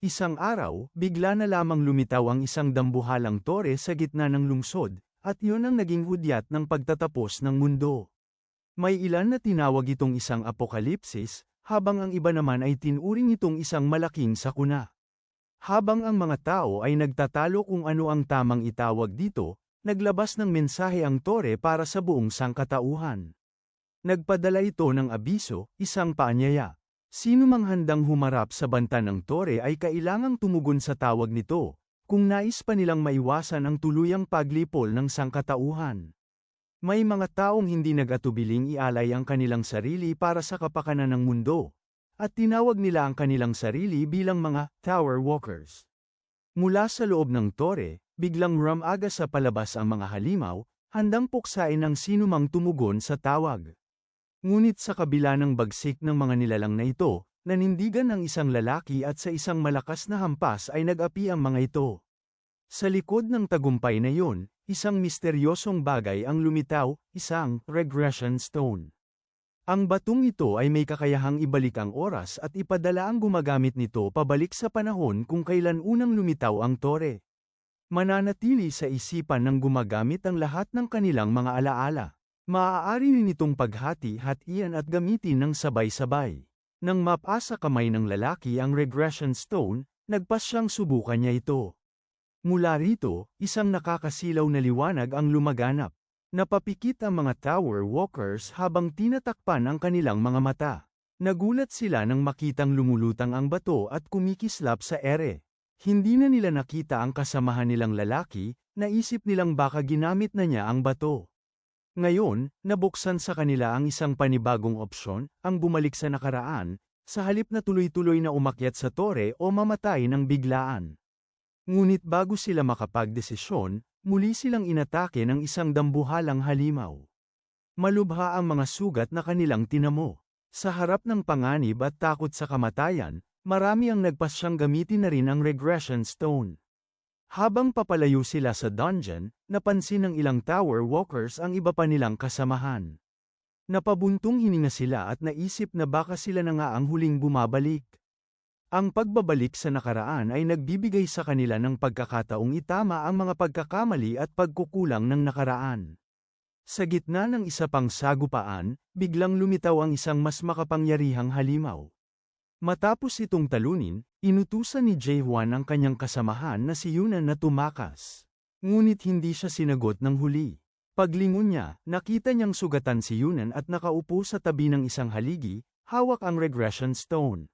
Isang araw, bigla na lamang lumitaw ang isang dambuhalang tore sa gitna ng lungsod, at yun ang naging hudyat ng pagtatapos ng mundo. May ilan na tinawag itong isang apokalipsis, habang ang iba naman ay tinuring itong isang malaking sakuna. Habang ang mga tao ay nagtatalo kung ano ang tamang itawag dito, naglabas ng mensahe ang tore para sa buong sangkatauhan. Nagpadala ito ng abiso, isang paanyaya. Sino mang handang humarap sa banta ng tore ay kailangang tumugon sa tawag nito, kung nais pa nilang maiwasan ang tuluyang paglipol ng sangkatauhan. May mga taong hindi nag-atubiling ialay ang kanilang sarili para sa kapakanan ng mundo, at tinawag nila ang kanilang sarili bilang mga tower walkers. Mula sa loob ng tore, biglang ramaga sa palabas ang mga halimaw, handang puksain ang sinumang tumugon sa tawag. Ngunit sa kabila ng bagsik ng mga nilalang na ito, nanindigan ng isang lalaki at sa isang malakas na hampas ay nag-api ang mga ito. Sa likod ng tagumpay na yun, isang misteryosong bagay ang lumitaw, isang regression stone. Ang batong ito ay may kakayahang ibalik ang oras at ipadala ang gumagamit nito pabalik sa panahon kung kailan unang lumitaw ang tore. Mananatili sa isipan ng gumagamit ang lahat ng kanilang mga alaala. Maaari rin itong paghati-hatian at gamitin ng sabay-sabay. Nang mapasa kamay ng lalaki ang regression stone, nagpas siyang subukan niya ito. Mula rito, isang nakakasilaw na liwanag ang lumaganap. Napapikit ang mga tower walkers habang tinatakpan ang kanilang mga mata. Nagulat sila nang makitang lumulutang ang bato at kumikislap sa ere. Hindi na nila nakita ang kasamahan nilang lalaki, naisip nilang baka ginamit na niya ang bato. Ngayon, nabuksan sa kanila ang isang panibagong opsyon, ang bumalik sa nakaraan, sa halip na tuloy-tuloy na umakyat sa tore o mamatay ng biglaan. Ngunit bago sila makapagdesisyon, muli silang inatake ng isang dambuhalang halimaw. Malubha ang mga sugat na kanilang tinamo. Sa harap ng panganib at takot sa kamatayan, marami ang nagpasyang gamitin na rin ang regression stone. Habang papalayo sila sa dungeon, napansin ng ilang tower walkers ang iba pa nilang kasamahan. Napabuntong hininga sila at naisip na baka sila na nga ang huling bumabalik. Ang pagbabalik sa nakaraan ay nagbibigay sa kanila ng pagkakataong itama ang mga pagkakamali at pagkukulang ng nakaraan. Sa gitna ng isa pang sagupaan, biglang lumitaw ang isang mas makapangyarihang halimaw. Matapos itong talunin, inutusan ni Jay ang kanyang kasamahan na si Yunan na tumakas. Ngunit hindi siya sinagot ng huli. Paglingon niya, nakita niyang sugatan si Yunan at nakaupo sa tabi ng isang haligi, hawak ang regression stone.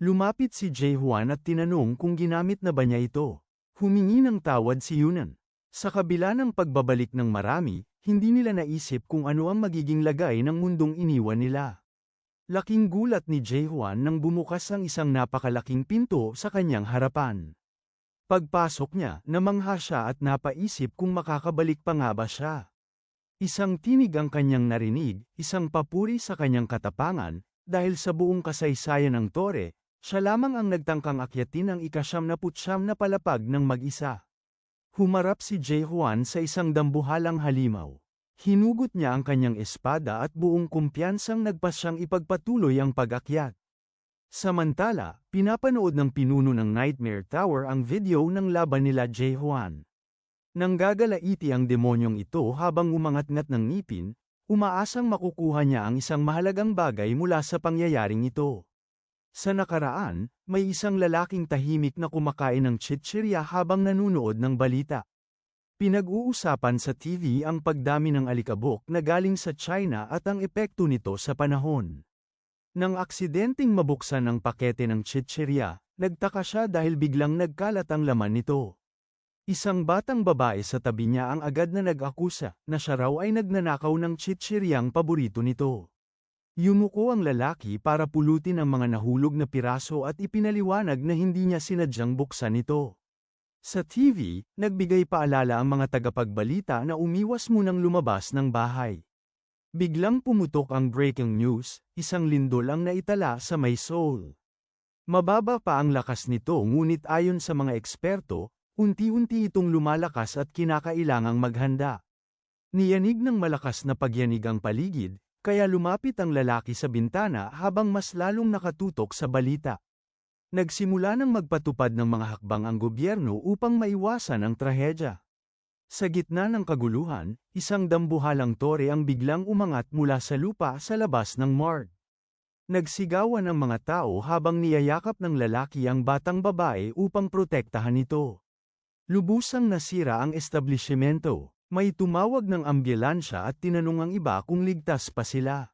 Lumapit si Jay at tinanong kung ginamit na ba niya ito. Humingi ng tawad si Yunan. Sa kabila ng pagbabalik ng marami, hindi nila naisip kung ano ang magiging lagay ng mundong iniwan nila. Laking gulat ni Jay Juan nang bumukas ang isang napakalaking pinto sa kanyang harapan. Pagpasok niya, namangha siya at napaisip kung makakabalik pa nga ba siya. Isang tinig ang kanyang narinig, isang papuri sa kanyang katapangan, dahil sa buong kasaysayan ng tore, siya lamang ang nagtangkang akyatin ang ikasyam na putsyam na palapag ng mag-isa. Humarap si Jay Juan sa isang dambuhalang halimaw. Hinugot niya ang kanyang espada at buong kumpiyansang nagpasyang ipagpatuloy ang pag-akyat. Samantala, pinapanood ng pinuno ng Nightmare Tower ang video ng laban nila Jay Juan. Nang gagalaiti ang demonyong ito habang umangat-ngat ng ngipin, umaasang makukuha niya ang isang mahalagang bagay mula sa pangyayaring ito. Sa nakaraan, may isang lalaking tahimik na kumakain ng chichirya habang nanunood ng balita. Pinag-uusapan sa TV ang pagdami ng alikabok na galing sa China at ang epekto nito sa panahon. Nang aksidenteng mabuksan ang pakete ng chichirya, nagtaka siya dahil biglang nagkalat ang laman nito. Isang batang babae sa tabi niya ang agad na nag-akusa na siya raw ay nagnanakaw ng chichiryang paborito nito. Yumuko ang lalaki para pulutin ang mga nahulog na piraso at ipinaliwanag na hindi niya sinadyang buksan ito. Sa TV, nagbigay paalala ang mga tagapagbalita na umiwas munang lumabas ng bahay. Biglang pumutok ang breaking news, isang lindol ang naitala sa may Seoul. Mababa pa ang lakas nito ngunit ayon sa mga eksperto, unti-unti itong lumalakas at kinakailangang maghanda. Niyanig ng malakas na pagyanig ang paligid, kaya lumapit ang lalaki sa bintana habang mas lalong nakatutok sa balita. Nagsimula ng magpatupad ng mga hakbang ang gobyerno upang maiwasan ang trahedya. Sa gitna ng kaguluhan, isang dambuhalang tore ang biglang umangat mula sa lupa sa labas ng morgue. Nagsigawan ang mga tao habang niyayakap ng lalaki ang batang babae upang protektahan ito. Lubusang nasira ang establishmento. May tumawag ng ambulansya at tinanong ang iba kung ligtas pa sila.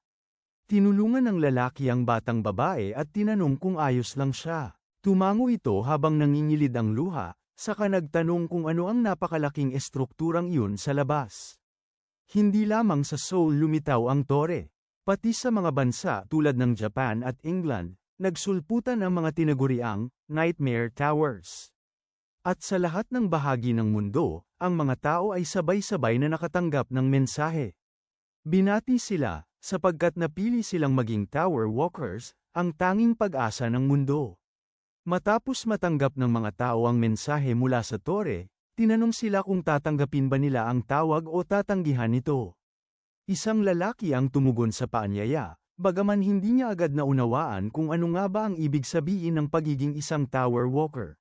Tinulungan ng lalaki ang batang babae at tinanong kung ayos lang siya. Tumango ito habang nangingilid ang luha, saka nagtanong kung ano ang napakalaking estrukturang iyon sa labas. Hindi lamang sa Seoul lumitaw ang tore. Pati sa mga bansa tulad ng Japan at England, nagsulputan ang mga tinaguriang Nightmare Towers. At sa lahat ng bahagi ng mundo, ang mga tao ay sabay-sabay na nakatanggap ng mensahe. Binati sila, sapagkat napili silang maging tower walkers, ang tanging pag-asa ng mundo. Matapos matanggap ng mga tao ang mensahe mula sa tore, tinanong sila kung tatanggapin ba nila ang tawag o tatanggihan ito. Isang lalaki ang tumugon sa paanyaya, bagaman hindi niya agad naunawaan kung ano nga ba ang ibig sabihin ng pagiging isang tower walker.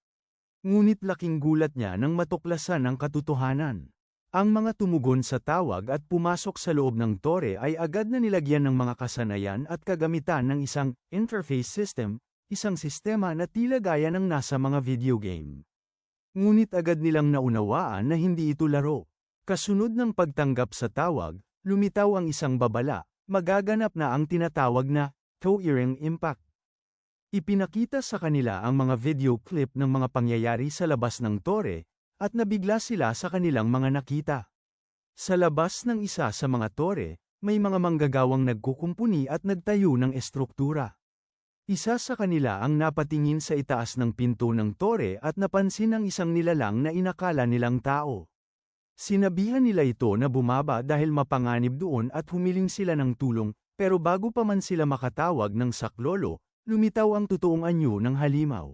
Ngunit laking gulat niya nang matuklasan ang katotohanan. Ang mga tumugon sa tawag at pumasok sa loob ng tore ay agad na nilagyan ng mga kasanayan at kagamitan ng isang interface system, isang sistema na tila gaya ng nasa mga video game. Ngunit agad nilang naunawaan na hindi ito laro. Kasunod ng pagtanggap sa tawag, lumitaw ang isang babala, magaganap na ang tinatawag na coherent impact. Ipinakita sa kanila ang mga video clip ng mga pangyayari sa labas ng tore, at nabigla sila sa kanilang mga nakita. Sa labas ng isa sa mga tore, may mga manggagawang nagkukumpuni at nagtayo ng estruktura. Isa sa kanila ang napatingin sa itaas ng pinto ng tore at napansin ang isang nilalang na inakala nilang tao. Sinabihan nila ito na bumaba dahil mapanganib doon at humiling sila ng tulong, pero bago pa man sila makatawag ng saklolo, lumitaw ang totoong anyo ng halimaw.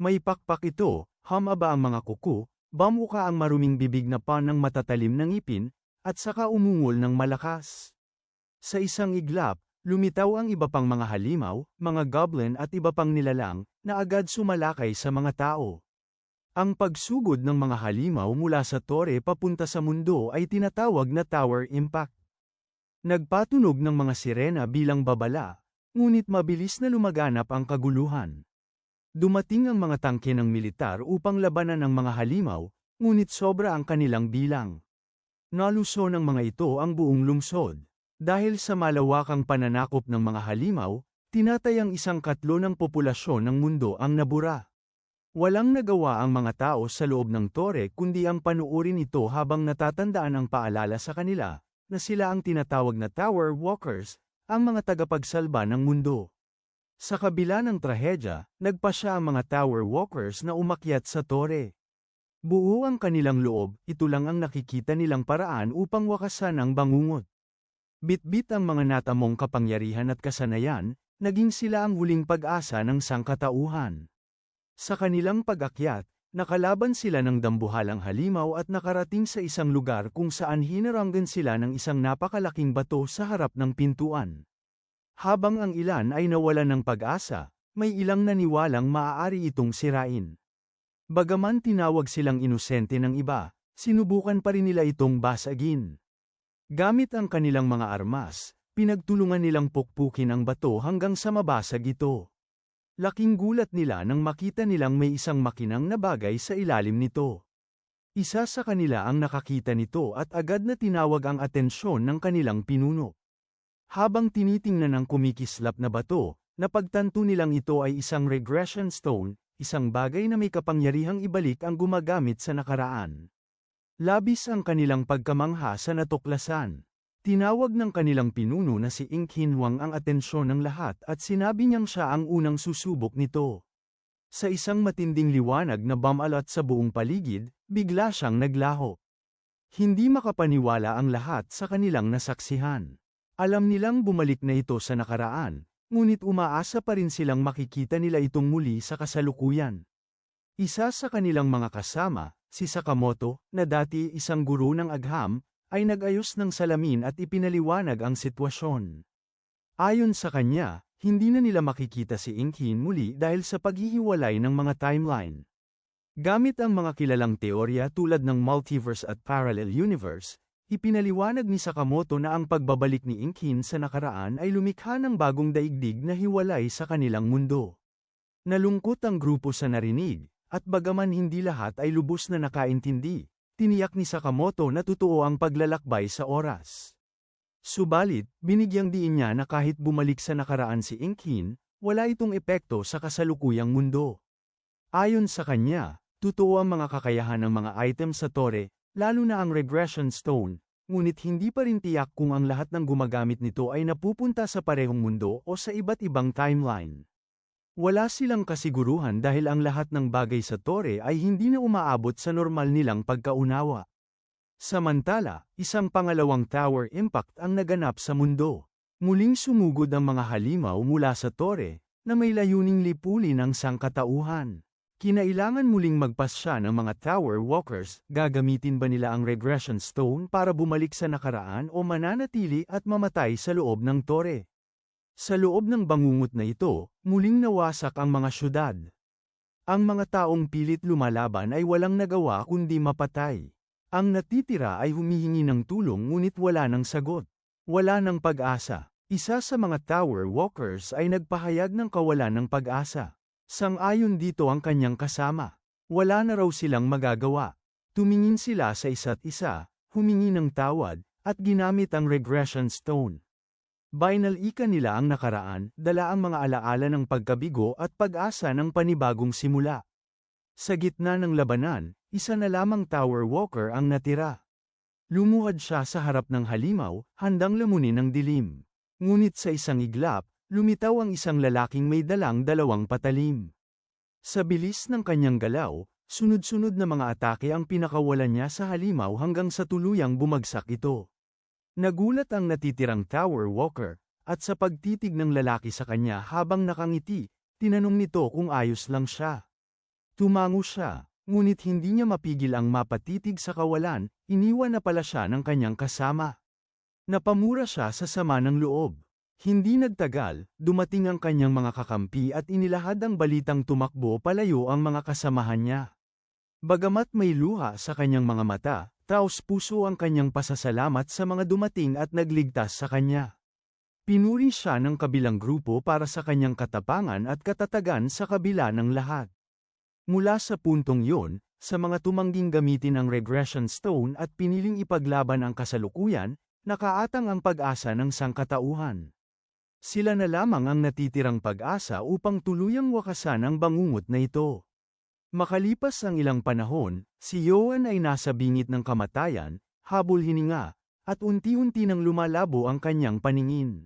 May pakpak ito, hamaba ang mga kuko, Bamuka ang maruming bibig na pan ng matatalim ng ngipin, at saka umungol ng malakas. Sa isang iglap, lumitaw ang iba pang mga halimaw, mga goblin at iba pang nilalang, na agad sumalakay sa mga tao. Ang pagsugod ng mga halimaw mula sa tore papunta sa mundo ay tinatawag na tower impact. Nagpatunog ng mga sirena bilang babala, ngunit mabilis na lumaganap ang kaguluhan. Dumating ang mga tangke ng militar upang labanan ang mga halimaw, ngunit sobra ang kanilang bilang. Naluso ng mga ito ang buong lungsod. Dahil sa malawakang pananakop ng mga halimaw, tinatayang isang katlo ng populasyon ng mundo ang nabura. Walang nagawa ang mga tao sa loob ng tore kundi ang panuorin ito habang natatandaan ang paalala sa kanila, na sila ang tinatawag na Tower Walkers, ang mga tagapagsalba ng mundo. Sa kabila ng trahedya, nagpa siya ang mga tower walkers na umakyat sa tore. Buo ang kanilang loob, ito lang ang nakikita nilang paraan upang wakasan ang bangungot. Bitbit ang mga natamong kapangyarihan at kasanayan, naging sila ang huling pag-asa ng sangkatauhan. Sa kanilang pag-akyat, nakalaban sila ng dambuhalang halimaw at nakarating sa isang lugar kung saan hinaranggan sila ng isang napakalaking bato sa harap ng pintuan. Habang ang ilan ay nawalan ng pag-asa, may ilang naniwalang maaari itong sirain. Bagaman tinawag silang inosente ng iba, sinubukan pa rin nila itong basagin. Gamit ang kanilang mga armas, pinagtulungan nilang pukpukin ang bato hanggang sa mabasag ito. Laking gulat nila nang makita nilang may isang makinang na bagay sa ilalim nito. Isa sa kanila ang nakakita nito at agad na tinawag ang atensyon ng kanilang pinuno. Habang tinitingnan ng kumikislap na bato, napagtanto nilang ito ay isang regression stone, isang bagay na may kapangyarihang ibalik ang gumagamit sa nakaraan. Labis ang kanilang pagkamangha sa natuklasan. Tinawag ng kanilang pinuno na si Ink Hinwang ang atensyon ng lahat at sinabi niyang siya ang unang susubok nito. Sa isang matinding liwanag na bamalat sa buong paligid, bigla siyang naglaho. Hindi makapaniwala ang lahat sa kanilang nasaksihan. Alam nilang bumalik na ito sa nakaraan, ngunit umaasa pa rin silang makikita nila itong muli sa kasalukuyan. Isa sa kanilang mga kasama, si Sakamoto, na dati isang guro ng agham, ay nag-ayos ng salamin at ipinaliwanag ang sitwasyon. Ayon sa kanya, hindi na nila makikita si Inkin muli dahil sa paghihiwalay ng mga timeline. Gamit ang mga kilalang teorya tulad ng multiverse at parallel universe, ipinaliwanag ni Sakamoto na ang pagbabalik ni Inkin sa nakaraan ay lumikha ng bagong daigdig na hiwalay sa kanilang mundo. Nalungkot ang grupo sa narinig, at bagaman hindi lahat ay lubos na nakaintindi, tiniyak ni Sakamoto na totoo ang paglalakbay sa oras. Subalit, binigyang diin niya na kahit bumalik sa nakaraan si Inkin, wala itong epekto sa kasalukuyang mundo. Ayon sa kanya, totoo ang mga kakayahan ng mga item sa tore, lalo na ang regression stone, ngunit hindi pa rin tiyak kung ang lahat ng gumagamit nito ay napupunta sa parehong mundo o sa iba't ibang timeline. Wala silang kasiguruhan dahil ang lahat ng bagay sa tore ay hindi na umaabot sa normal nilang pagkaunawa. Samantala, isang pangalawang tower impact ang naganap sa mundo. Muling sumugod ang mga halimaw mula sa tore, na may layuning lipulin ang sangkatauhan. Kinailangan muling magpasya ng mga tower walkers, gagamitin ba nila ang regression stone para bumalik sa nakaraan o mananatili at mamatay sa loob ng tore. Sa loob ng bangungot na ito, muling nawasak ang mga syudad. Ang mga taong pilit lumalaban ay walang nagawa kundi mapatay. Ang natitira ay humihingi ng tulong ngunit wala ng sagot. Wala ng pag-asa. Isa sa mga tower walkers ay nagpahayag ng kawalan ng pag-asa. Sang-ayon dito ang kanyang kasama. Wala na raw silang magagawa. Tumingin sila sa isa't isa, humingi ng tawad, at ginamit ang regression stone. Binalika nila ang nakaraan, dala ang mga alaala ng pagkabigo at pag-asa ng panibagong simula. Sa gitna ng labanan, isa na lamang tower walker ang natira. Lumuhad siya sa harap ng halimaw, handang lamunin ng dilim. Ngunit sa isang iglap, lumitaw ang isang lalaking may dalang dalawang patalim. Sa bilis ng kanyang galaw, sunod-sunod na mga atake ang pinakawalan niya sa halimaw hanggang sa tuluyang bumagsak ito. Nagulat ang natitirang tower walker, at sa pagtitig ng lalaki sa kanya habang nakangiti, tinanong nito kung ayos lang siya. Tumango siya, ngunit hindi niya mapigil ang mapatitig sa kawalan, iniwan na pala siya ng kanyang kasama. Napamura siya sa sama ng loob. Hindi nagtagal, dumating ang kanyang mga kakampi at inilahad ang balitang tumakbo palayo ang mga kasamahan niya. Bagamat may luha sa kanyang mga mata, taos puso ang kanyang pasasalamat sa mga dumating at nagligtas sa kanya. Pinuri siya ng kabilang grupo para sa kanyang katapangan at katatagan sa kabila ng lahat. Mula sa puntong yun, sa mga tumangging gamitin ang regression stone at piniling ipaglaban ang kasalukuyan, nakaatang ang pag-asa ng sangkatauhan. Sila na lamang ang natitirang pag-asa upang tuluyang wakasan ang bangungot na ito. Makalipas ang ilang panahon, si Yoan ay nasa bingit ng kamatayan, habol hininga, at unti-unti nang lumalabo ang kanyang paningin.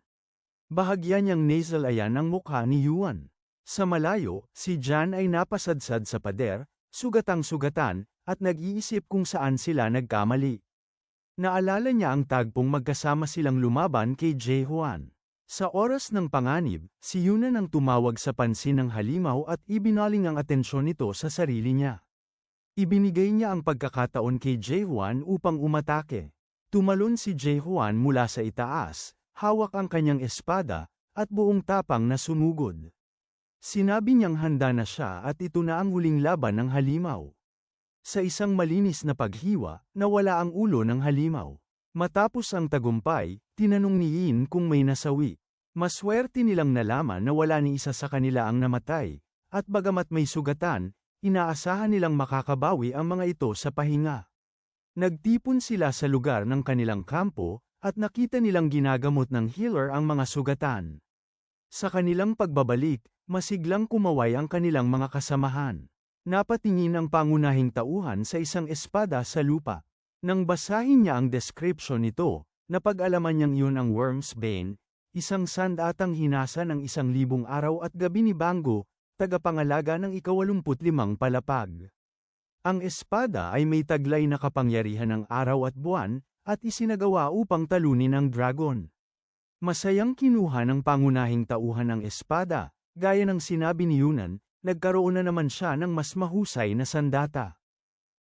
Bahagya niyang nasal ayan ang mukha ni Yuan. Sa malayo, si Jan ay napasadsad sa pader, sugatang-sugatan, at nag-iisip kung saan sila nagkamali. Naalala niya ang tagpong magkasama silang lumaban kay Jay Juan. Sa oras ng panganib, si Yunan ang tumawag sa pansin ng halimaw at ibinaling ang atensyon nito sa sarili niya. Ibinigay niya ang pagkakataon kay Jay Juan upang umatake. Tumalon si Jay Juan mula sa itaas, hawak ang kanyang espada, at buong tapang na sumugod. Sinabi niyang handa na siya at ito na ang huling laban ng halimaw. Sa isang malinis na paghiwa, nawala ang ulo ng halimaw. Matapos ang tagumpay, tinanong ni Yin kung may nasawi. Maswerte nilang nalaman na wala ni isa sa kanila ang namatay, at bagamat may sugatan, inaasahan nilang makakabawi ang mga ito sa pahinga. Nagtipon sila sa lugar ng kanilang kampo, at nakita nilang ginagamot ng healer ang mga sugatan. Sa kanilang pagbabalik, masiglang kumaway ang kanilang mga kasamahan. Napatingin ang pangunahing tauhan sa isang espada sa lupa. Nang basahin niya ang description nito, napag-alaman niyang yun ang Worm's Bane, isang sandatang hinasa ng isang libong araw at gabi ni Bango, tagapangalaga ng ikawalumput limang palapag. Ang espada ay may taglay na kapangyarihan ng araw at buwan, at isinagawa upang talunin ang dragon. Masayang kinuha ng pangunahing tauhan ng espada, Gaya ng sinabi ni Yunan, nagkaroon na naman siya ng mas mahusay na sandata.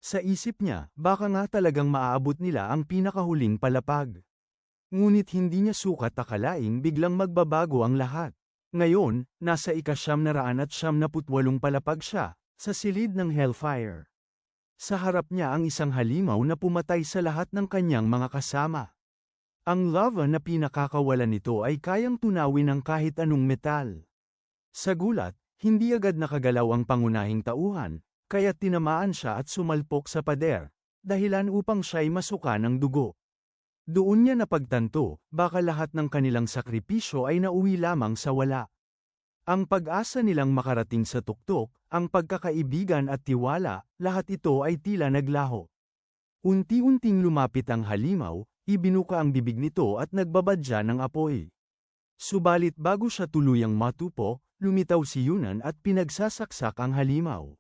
Sa isip niya, baka nga talagang maaabot nila ang pinakahuling palapag. Ngunit hindi niya sukat akalaing biglang magbabago ang lahat. Ngayon, nasa ikasyam na raan at siyam na putwalong palapag siya, sa silid ng Hellfire. Sa harap niya ang isang halimaw na pumatay sa lahat ng kanyang mga kasama. Ang lava na pinakakawalan nito ay kayang tunawin ng kahit anong metal. Sa gulat, hindi agad nakagalaw ang pangunahing tauhan, kaya tinamaan siya at sumalpok sa pader, dahilan upang siya'y masuka ng dugo. Doon niya napagtanto, baka lahat ng kanilang sakripisyo ay nauwi lamang sa wala. Ang pag-asa nilang makarating sa tuktok, ang pagkakaibigan at tiwala, lahat ito ay tila naglaho. Unti-unting lumapit ang halimaw, ibinuka ang bibig nito at nagbabadya ng apoy. Subalit bago siya tuluyang matupo, lumitaw si Yunan at pinagsasaksak ang halimaw.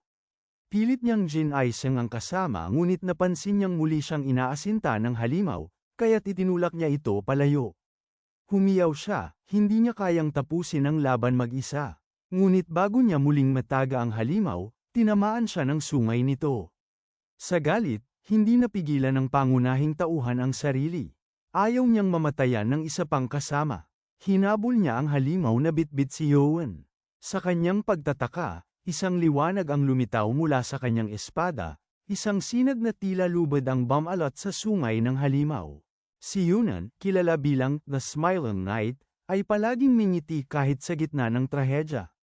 Pilit niyang Jin Aiseng ang kasama ngunit napansin niyang muli siyang inaasinta ng halimaw, kaya't itinulak niya ito palayo. Humiyaw siya, hindi niya kayang tapusin ang laban mag-isa. Ngunit bago niya muling mataga ang halimaw, tinamaan siya ng sungay nito. Sa galit, hindi napigilan ng pangunahing tauhan ang sarili. Ayaw niyang mamatayan ng isa pang kasama. Hinabol niya ang halimaw na bitbit si Yowen. Sa kanyang pagtataka, isang liwanag ang lumitaw mula sa kanyang espada, isang sinag na tila lubad ang bamalot sa sungay ng halimaw. Si Yunan, kilala bilang The Smiling Knight, ay palaging mingiti kahit sa gitna ng trahedya.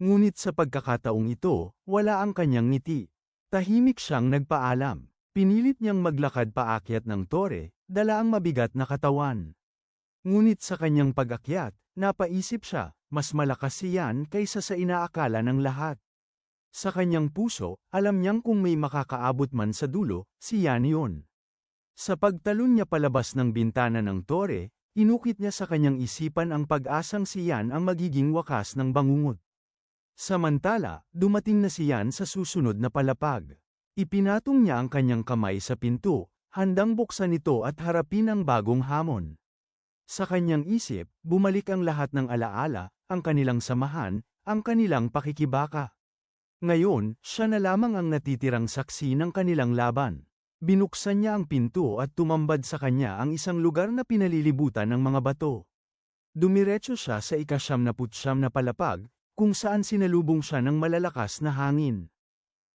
Ngunit sa pagkakataong ito, wala ang kanyang ngiti. Tahimik siyang nagpaalam. Pinilit niyang maglakad paakyat ng tore, dala ang mabigat na katawan. Ngunit sa kanyang pag-akyat, napaisip siya, mas malakas siyan kaysa sa inaakala ng lahat. Sa kanyang puso, alam niyang kung may makakaabot man sa dulo, siyan yun. Sa pagtalon niya palabas ng bintana ng tore, inukit niya sa kanyang isipan ang pag-asang siyan ang magiging wakas ng bangungot. Samantala, dumating na siyan sa susunod na palapag. Ipinatong niya ang kanyang kamay sa pinto, handang buksan ito at harapin ang bagong hamon. Sa kanyang isip, bumalik ang lahat ng alaala, ang kanilang samahan, ang kanilang pakikibaka. Ngayon, siya na lamang ang natitirang saksi ng kanilang laban. Binuksan niya ang pinto at tumambad sa kanya ang isang lugar na pinalilibutan ng mga bato. Dumiretso siya sa ikasyam na putsyam na palapag, kung saan sinalubong siya ng malalakas na hangin.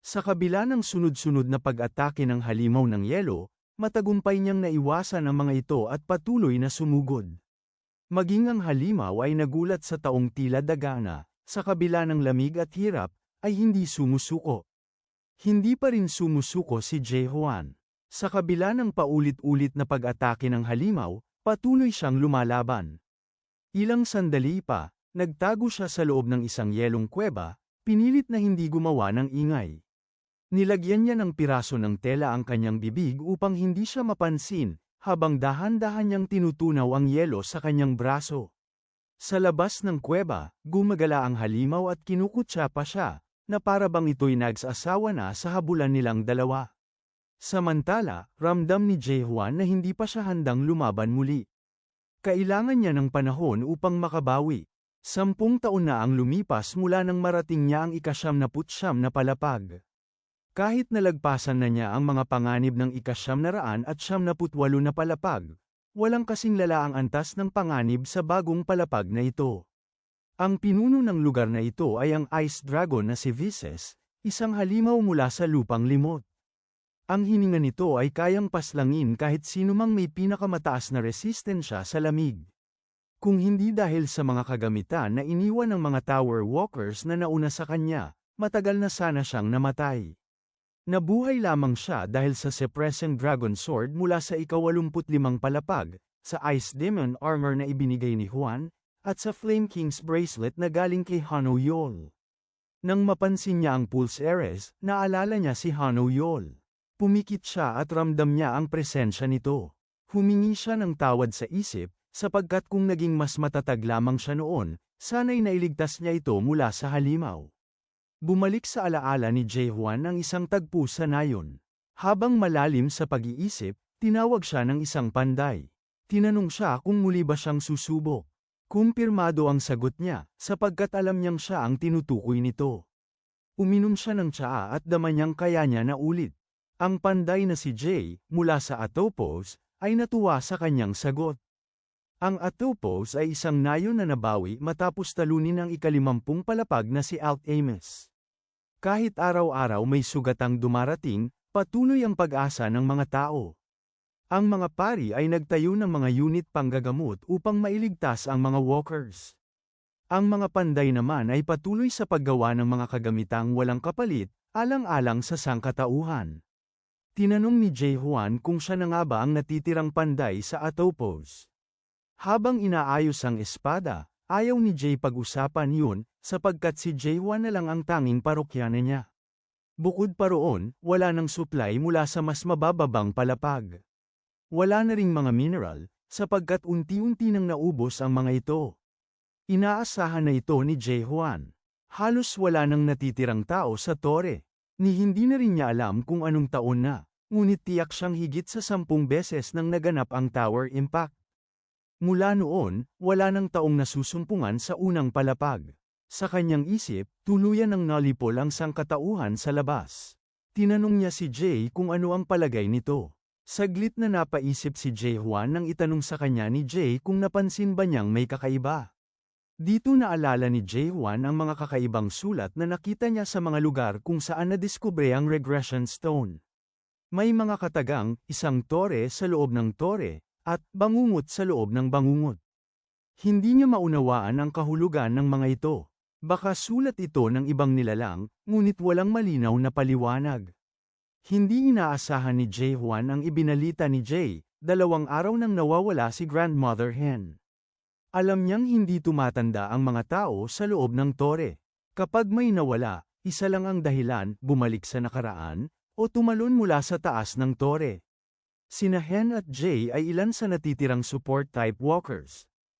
Sa kabila ng sunod-sunod na pag-atake ng halimaw ng yelo, matagumpay niyang naiwasan ang mga ito at patuloy na sumugod. Maging ang halimaw ay nagulat sa taong tila dagana, sa kabila ng lamig at hirap, ay hindi sumusuko. Hindi pa rin sumusuko si Jay. Sa kabila ng paulit-ulit na pag-atake ng halimaw, patuloy siyang lumalaban. Ilang sandali pa, nagtago siya sa loob ng isang yelong kuweba, pinilit na hindi gumawa ng ingay. Nilagyan niya ng piraso ng tela ang kanyang bibig upang hindi siya mapansin, habang dahan-dahan niyang tinutunaw ang yelo sa kanyang braso. Sa labas ng kuweba, gumagala ang halimaw at kinukutsa pa siya, na para bang ito'y nagsasawa na sa habulan nilang dalawa. Samantala, ramdam ni Jaehoon na hindi pa siya handang lumaban muli. Kailangan niya ng panahon upang makabawi. Sampung taon na ang lumipas mula nang marating niya ang ikasyam na putsyam na palapag. Kahit nalagpasan na niya ang mga panganib ng ikasyam na raan at siyam na putwalo na palapag, walang kasing lala ang antas ng panganib sa bagong palapag na ito. Ang pinuno ng lugar na ito ay ang ice dragon na si Vises, isang halimaw mula sa lupang limot. Ang hininga nito ay kayang paslangin kahit sinumang may pinakamataas na resistensya sa lamig. Kung hindi dahil sa mga kagamitan na iniwan ng mga tower walkers na nauna sa kanya, matagal na sana siyang namatay. Nabuhay lamang siya dahil sa suppressing dragon sword mula sa ikawalumputlimang palapag, sa ice demon armor na ibinigay ni Juan, at sa Flame King's bracelet na galing kay Hano Yol. Nang mapansin niya ang Pulse Eres, naalala niya si Hano Yol. Pumikit siya at ramdam niya ang presensya nito. Humingi siya ng tawad sa isip, sapagkat kung naging mas matatag lamang siya noon, sana'y nailigtas niya ito mula sa halimaw. Bumalik sa alaala ni Jaehoon ang isang tagpo sa nayon. Habang malalim sa pag-iisip, tinawag siya ng isang panday. Tinanong siya kung muli ba siyang susubok. Kumpirmado ang sagot niya, sapagkat alam niyang siya ang tinutukoy nito. Uminom siya ng tsaa at dama niyang kaya niya na ulit. Ang panday na si Jay, mula sa Atopos, ay natuwa sa kanyang sagot. Ang Atopos ay isang nayo na nabawi matapos talunin ng ikalimampung palapag na si Alt Amos. Kahit araw-araw may sugatang dumarating, patuloy ang pag-asa ng mga tao. Ang mga pari ay nagtayo ng mga unit panggagamot upang mailigtas ang mga walkers. Ang mga panday naman ay patuloy sa paggawa ng mga kagamitang walang kapalit, alang-alang sa sangkatauhan. Tinanong ni Jay Juan kung siya na nga ba ang natitirang panday sa Atopos. Habang inaayos ang espada, ayaw ni Jay pag-usapan yun, sapagkat si Jay Juan na lang ang tanging parokyana niya. Bukod pa roon, wala nang supply mula sa mas mabababang palapag. Wala na ring mga mineral, sapagkat unti-unti nang naubos ang mga ito. Inaasahan na ito ni Jay Juan. Halos wala nang natitirang tao sa tore. Ni hindi na rin niya alam kung anong taon na, ngunit tiyak siyang higit sa sampung beses nang naganap ang tower impact. Mula noon, wala nang taong nasusumpungan sa unang palapag. Sa kanyang isip, tuluyan ng nalipol ang sangkatauhan sa labas. Tinanong niya si Jay kung ano ang palagay nito. Saglit na napaisip si Jay Juan nang itanong sa kanya ni Jay kung napansin ba niyang may kakaiba. Dito naalala ni Jay Juan ang mga kakaibang sulat na nakita niya sa mga lugar kung saan nadiskubre ang regression stone. May mga katagang, isang tore sa loob ng tore, at bangungot sa loob ng bangungot. Hindi niya maunawaan ang kahulugan ng mga ito. Baka sulat ito ng ibang nilalang, ngunit walang malinaw na paliwanag. Hindi inaasahan ni Jay Juan ang ibinalita ni Jay, dalawang araw nang nawawala si Grandmother Hen. Alam niyang hindi tumatanda ang mga tao sa loob ng tore. Kapag may nawala, isa lang ang dahilan, bumalik sa nakaraan, o tumalon mula sa taas ng tore. Sina Hen at Jay ay ilan sa natitirang support-type walkers.